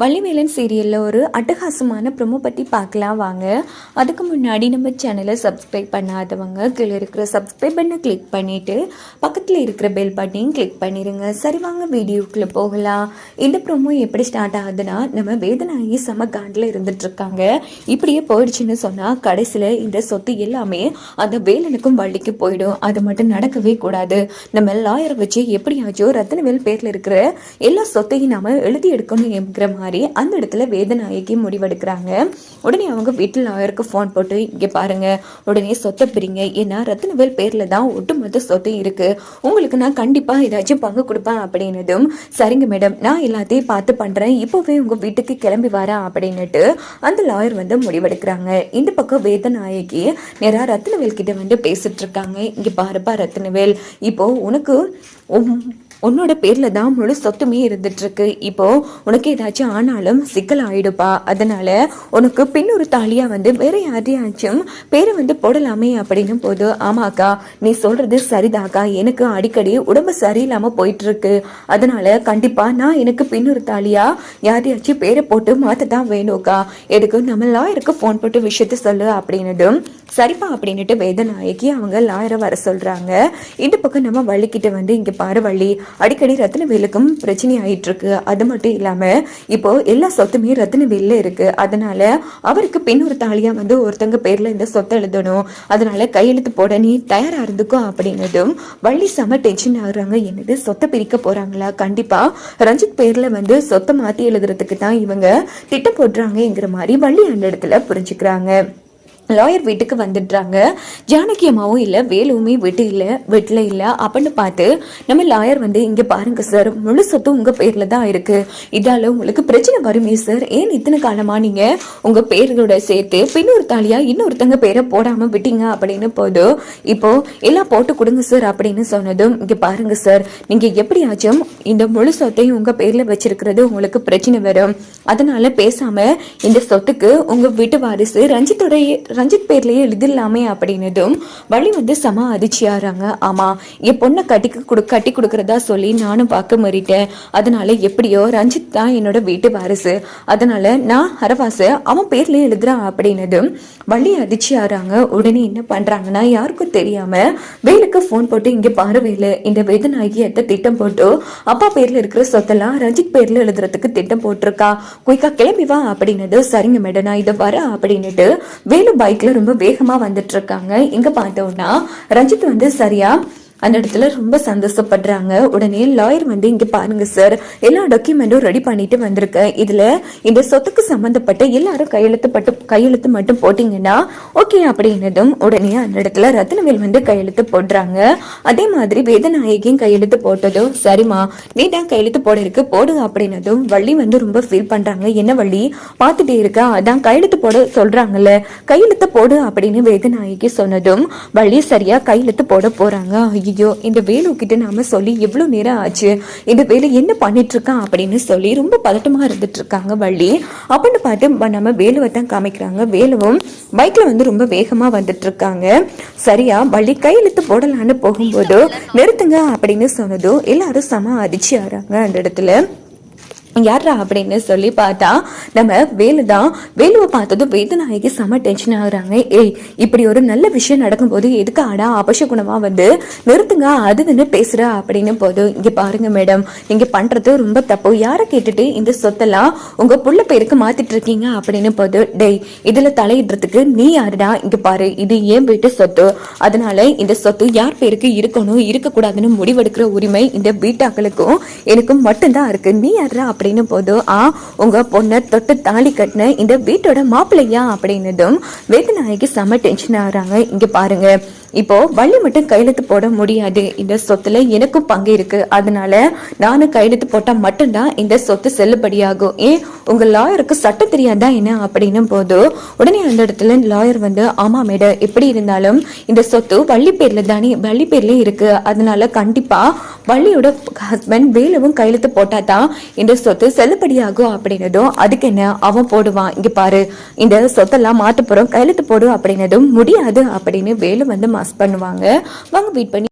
வள்ளிவேலன் சீரியலில் ஒரு அட்டகாசமான ப்ரொமோ பற்றி பார்க்கலாம் வாங்க. அதுக்கு முன்னாடி நம்ம சேனலை சப்ஸ்கிரைப் பண்ணாதவங்க கீழே இருக்கிற சப்ஸ்கிரைப் பண்ண கிளிக் பண்ணிவிட்டு பக்கத்தில் இருக்கிற பெல் பட்டையும் கிளிக் பண்ணிடுங்க சரி வாங்க வீடியோக்குள்ளே போகலாம். இந்த ப்ரொமோ எப்படி ஸ்டார்ட் ஆகுதுன்னா நம்ம வேதனாயி செம காண்டில் இருந்துட்டுருக்காங்க. இப்படியே போயிடுச்சுன்னு சொன்னால் கடைசியில் இந்த சொத்து எல்லாமே அந்த வேலனுக்கும் வள்ளிக்கு போயிடும். அது மட்டும் நடக்கவே கூடாது. நம்ம லாயரை வச்சு எப்படியாச்சும் ரத்தனவேல் பேரில் இருக்கிற எல்லா சொத்தையும் நாம் எழுதி எடுக்கணும் என்கிற மாதிரி அந்த இடத்துல வேதநாயகி முடிவெடுக்கிறாங்க. உடனே அவங்க வீட்டில் லாயருக்கு ஃபோன் போட்டு இங்கே பாருங்க உடனே சொத்தை பிரிங்க. ஏன்னா ரத்னவேல் பேரில் தான் ஒட்டுமொத்த சொத்து இருக்கு. உங்களுக்கு நான் கண்டிப்பாக ஏதாச்சும் பங்கு கொடுப்பேன் அப்படின்னதும் சரிங்க மேடம் நான் எல்லாத்தையும் பார்த்து பண்ணுறேன் இப்போவே உங்கள் வீட்டுக்கு கிளம்பி வரேன். அப்படின்னுட்டு அந்த லாயர் வந்து முடிவெடுக்கிறாங்க. இந்த பக்கம் வேதநாயகி நேராக ரத்னவேல் கிட்ட வந்து பேசிட்டு இருக்காங்க. இங்கே பாருப்பா ரத்னவேல். இப்போ உனக்கு உம் உன்னோட பேரில் தான் முழு சொத்துமே இருந்துட்டுருக்கு. இப்போது உனக்கு ஏதாச்சும் ஆனாலும் சிக்கல் ஆகிடுப்பா அதனால் உனக்கு பின்னொரு தாலியாக வந்து வேறு யாரையாச்சும் பேரை வந்து போடலாமே அப்படின்னும் போது ஆமாக்கா நீ சொல்கிறது சரிதாக்கா எனக்கு அடிக்கடி உடம்பு சரியில்லாமல் போயிட்டுருக்கு. அதனால் கண்டிப்பாக நான் எனக்கு பின்னொரு தாலியாக யாரையாச்சும் பேரை போட்டு மாற்ற தான் வேணும்க்கா எதுக்கு? நம்ம லாயருக்கு ஃபோன் போட்டு விஷயத்த சொல்லு அப்படின்னதும் சரிப்பா அப்படின்னுட்டு வேதநாயகி அவங்க லாயரை வர சொல்கிறாங்க இந்த பக்கம் நம்ம வள்ளிக்கிட்ட வந்து இங்கே பாரு வள்ளி அடிக்கடி ரத்னவேலுக்கும் பிரச்சனை ஆயிட்டு இருக்கு அது மட்டும் இல்லாம இப்போ எல்லா சொத்துமே ரத்னவேல்ல இருக்கு. அதனால அவருக்கு பின் ஒரு தாலியா வந்து ஒருத்தங்க பேர்ல இந்த சொத்தை எழுதணும். அதனால கையெழுத்து போட நீ தயாரா இருந்துக்கோ அப்படின்னதும் வள்ளி செம டென்ஷன் ஆகுறாங்க. என்னது சொத்தை பிரிக்க போறாங்களா? கண்டிப்பா ரஞ்சித் பேர்ல வந்து சொத்தை மாத்தி எழுதுறதுக்கு தான் இவங்க திட்டம் போடுறாங்கங்கிற மாதிரி வள்ளி அந்த இடத்துல புரிஞ்சுக்கிறாங்க. லாயர் வீட்டுக்கு வந்துடுறாங்க. ஜானகி அம்மாவும் இல்லை வேலுவுமே வீட்டு இல்லை வீட்டில் இல்லை. அப்படின்னு பார்த்து நம்ம லாயர் வந்து இங்கே பாருங்க சார் முழு சொத்தும் உங்கள் பேரில் தான் இருக்குது இதால உங்களுக்கு பிரச்சனை வருமே சார். ஏன் இத்தனை காலமாக நீங்கள் உங்கள் பேர்களோட சேர்த்து பின்னொரு தாலியாக இன்னொருத்தங்க பேரை போடாமல் விட்டீங்க? அப்படின்னு போதும் இப்போது எல்லாம் போட்டு கொடுங்க சார் அப்படின்னு சொன்னதும் இங்கே பாருங்க சார் நீங்கள் எப்படியாச்சும் இந்த முழு சொத்தையும் உங்கள் பேரில் வச்சிருக்கிறது உங்களுக்கு பிரச்சனை வரும். அதனால் பேசாமல் இந்த சொத்துக்கு உங்கள் வீட்டு வாரிசு ரஞ்சித்துடைய ரஞ்சித் பேர்லயே எழுதிடலாமே அப்படின்னதும் வழி வந்து செம அதிர்ச்சியாகிறாங்க ஆமா என் பொண்ணை கட்டி கொடு கட்டி கொடுக்கறதா சொல்லி நானும் பார்க்க மாறிட்டேன். அதனால எப்படியோ ரஞ்சித் தான் என்னோட வீட்டு வாரிசு. அதனால நான் ஹரவாசு அவன் பேர்லயே எழுதுறான் அப்படின்னதும் வழி அதிர்ச்சியாகிறாங்க உடனே என்ன பண்றாங்கன்னா யாருக்கும் தெரியாமல் வேலுக்கு ஃபோன் போட்டு இங்கே பாரு வேலு இந்த வேதநாயகியத்தை திட்டம் போட்டு அப்பா பேர்ல இருக்கிற சொத்தெல்லாம் ரஞ்சித் பேர்ல எழுதுறதுக்கு திட்டம் போட்டிருக்கா. குயிக்கா கிளம்பி வா அப்படின்னது சரிங்க மேடம் நான் இதை வரேன் அப்படின்னுட்டு வேலு பைக்ல ரொம்ப வேகமா வந்துட்டு இருக்காங்க. இங்க பார்த்தோம்னா ரஞ்சித் வந்து சரியா அந்த இடத்துல ரொம்ப சந்தோஷப்படுறாங்க. உடனே லாயர் வந்து இங்கே பாருங்க சார் எல்லா டாக்குமெண்ட்டும் ரெடி பண்ணிட்டு வந்திருக்கேன் இதில் இந்த சொத்துக்கு சம்மந்தப்பட்ட எல்லாரும் கையெழுத்து பட்டு கையெழுத்து மட்டும் போட்டிங்கன்னா ஓகே அப்படின்னதும் உடனே அந்த இடத்துல ரத்னவேல் வந்து கையெழுத்து போடுறாங்க. அதே மாதிரி வேதநாயகியும் கையெழுத்து போட்டதும் சரிம்மா நீ தான் கையெழுத்து போட இருக்கு போடு அப்படின்னதும் வள்ளி வந்து ரொம்ப ஃபீல் பண்ணுறாங்க என்ன வள்ளி? பார்த்துட்டே இருக்கா அதான் கையெழுத்து போட சொல்கிறாங்கல்ல கையெழுத்து போடு அப்படின்னு வேதநாயகி சொன்னதும் வள்ளி சரியாக கையெழுத்து போட போகிறாங்க ஐயோ இந்த வேலு கிட்ட நாம சொல்லி எவ்வளோ நேரம் ஆச்சு? இந்த வேலு என்ன பண்ணிட்டு இருக்கான் அப்படின்னு சொல்லி ரொம்ப பதட்டமாக இருந்துட்டு இருக்காங்க வள்ளி. அப்படின்னு பார்த்து நம்ம வேலுவை தான் காமிக்கிறாங்க. வேலுவும் பைக்ல வந்து ரொம்ப வேகமாக வந்துட்டு இருக்காங்க சரியா வள்ளி கையெழுத்து போடலான்னு போகும்போது நிறுத்துங்க அப்படின்னு சொன்னதும் எல்லாரும் சம அதிர்ச்சி ஆறாங்க அந்த இடத்துல. யாரா அப்படின்னு சொல்லி பார்த்தா நம்ம வேலு தான் வேலுவை பார்த்ததும் வேதநாயகி செம டென்ஷன் ஆகுறாங்க. ஏய் இப்படி ஒரு நல்ல விஷயம் நடக்கும்போது எதுக்கு ஆடா அபசகுணமா வந்து நிறுத்துங்க அதுன்னு பேசுற அப்படின்னு போதும் இங்கே பாருங்க மேடம் நீங்கள் பண்ணுறது ரொம்ப தப்பு. யாரை கேட்டுட்டு இந்த சொத்தெல்லாம் உங்கள் புள்ள பேருக்கு மாற்றிட்டு இருக்கீங்க அப்படின்னு போது டேய் இதில் தலையிடுறதுக்கு நீ யாருடா? இங்கே பாரு இது ஏன் வீட்டு சொத்து? அதனால இந்த சொத்து யார் பேருக்கு இருக்கணும் இருக்கக்கூடாதுன்னு முடிவெடுக்கிற உரிமை இந்த வீட்டாக்களுக்கும் எனக்கும் மட்டும்தான் இருக்கு. நீ யாரா அப்படின்னு போதும் ஆ உங்க பொண்ணை தொட்டு தாலி கட்டின இந்த வீட்டோட மாப்பிள்ளையா? அப்படின்னதும் வேதநாயகி செம டென்ஷன் ஆகுறாங்க இங்க பாருங்க இப்போ வள்ளி மட்டும் கையெழுத்து போட முடியாது. இந்த சொத்துல எனக்கும் பங்கு இருக்கு. அதனால நானும் கையெழுத்து போட்டா மட்டும்தான் இந்த சொத்து செல்லுபடியாகும். ஏன் உங்க லாயருக்கு சட்டம் தெரியாதா என்ன அப்படின்னும் போது உடனே அந்த இடத்துல லாயர் வந்து ஆமா மேடம் எப்படி இருந்தாலும் இந்த சொத்து வள்ளி பேர்ல தானே வள்ளி பேர்ல இருக்கு. அதனால கண்டிப்பா வள்ளியோட ஹஸ்பண்ட் வேலவும் கையெழுத்து போட்டா தான் இந்த சொத்து செல்லுபடியாகும் அப்படின்னதும் அதுக்கு என்ன? அவன் போடுவான். இங்க பாரு இந்த சொத்தெல்லாம் மாத்த போறோம் கையெழுத்து போடும் அப்படின்னதும் முடியாது அப்படின்னு வேலு வந்து மாஸ் பண்ணுவாங்க. வாங்க வெயிட் பண்ணி